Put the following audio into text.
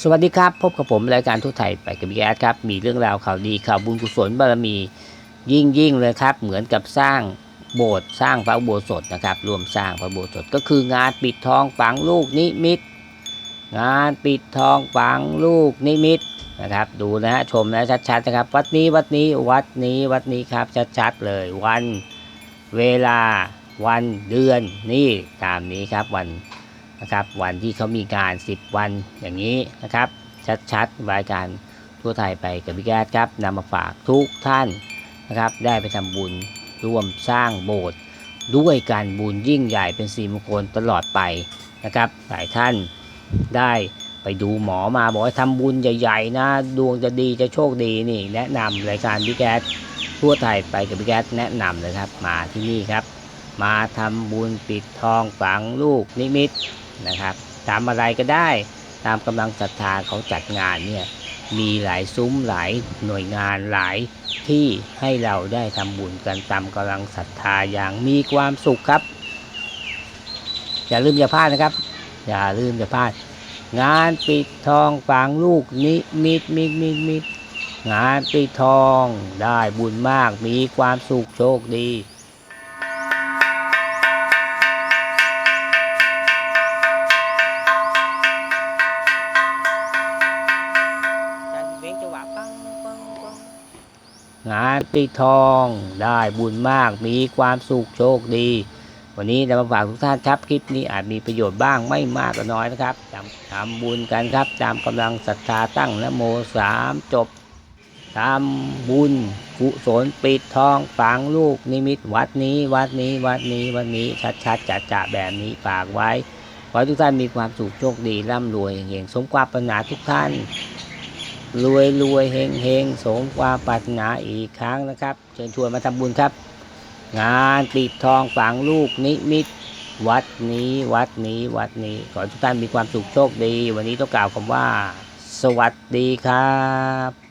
สวัสดีครับ พบกับผมรายการทั่วไทยไปกับพี่แอดครับ มีเรื่องราวข่าวดีข่าวบุญกุศลบารมี ยิ่งยิ่งเลยครับ เหมือนกับสร้างโบสถ์สร้างพระอุโบสถนะครับ รวมสร้างพระอุโบสถก็คืองานปิดทองฝังลูกนิมิต งานปิดทองฝังลูกนิมิตนะครับ ดูนะฮะชมนะชัดๆนะครับ วัดนี้วัดนี้วัดนี้วัดนี้ครับชัดๆเลย วันเวลาวันเดือนนี่ตามนี้ครับวัน นะครับ วันที่เขามีการ 10 วันอย่างนี้นะครับ ชัดๆรายการทั่วไทยไปกับพี่แก๊สครับนำมาฝากทุกท่านนะครับ ได้ไปทำบุญร่วมสร้างโบสถ์ด้วยการบุญยิ่งใหญ่เป็นสีมงคลตลอดไปนะครับ หลายท่านได้ไปดูหมอมาบอกว่าทำบุญใหญ่ๆนะดวงจะดีจะโชคดีนี่ แนะนำรายการพี่แก๊สทั่วไทยไปกับพี่แก๊สแนะนำเลยครับมาที่นี่ครับ มาทำบุญปิดทองฝังลูกนิมิต นะครับตามอะไรก็ได้ตามกำลังศรัทธาเขาจัดงานเนี่ยมีหลายซุ้มหลายหน่วยงานหลายที่ให้เราได้ทำบุญกันตามกำลังศรัทธาอย่างมีความสุขครับ อย่าลืมอย่าพลาดนะครับ อย่าลืมอย่าพลาด งานปิดทองฝังลูกนิมิตมิดมิดมิดงานปิดทองได้บุญมากมีความสุขโชคดี งานปิดทองได้บุญมากมีความสุขโชคดี วันนี้จะมาฝากทุกท่านครับคลิปนี้อาจมีประโยชน์บ้างไม่มากก็น้อยนะครับทำทำบุญกันครับตามกำลังศรัทธาตั้งนะโมสามจบทำบุญกุศลปิดทองฝังลูกนิมิตวัดนี้วัดนี้วัดนี้วันนี้ชัดๆจัดจ่าแบบนี้ฝากไว้ขอให้ทุกท่านมีความสุขโชคดีร่ำรวยเฮงสมความปรารถนาทุกท่าน รวยรวยเฮงเฮงสมความปรารถนาอีกครั้งนะครับ เชิญชวนมาทำบุญครับ งานปิดทองฝังลูกนิมิต วัดนี้ วัดนี้ วัดนี้ ขอทุกท่านมีความสุขโชคดี วันนี้ต้องกล่าวคำว่า สวัสดีครับ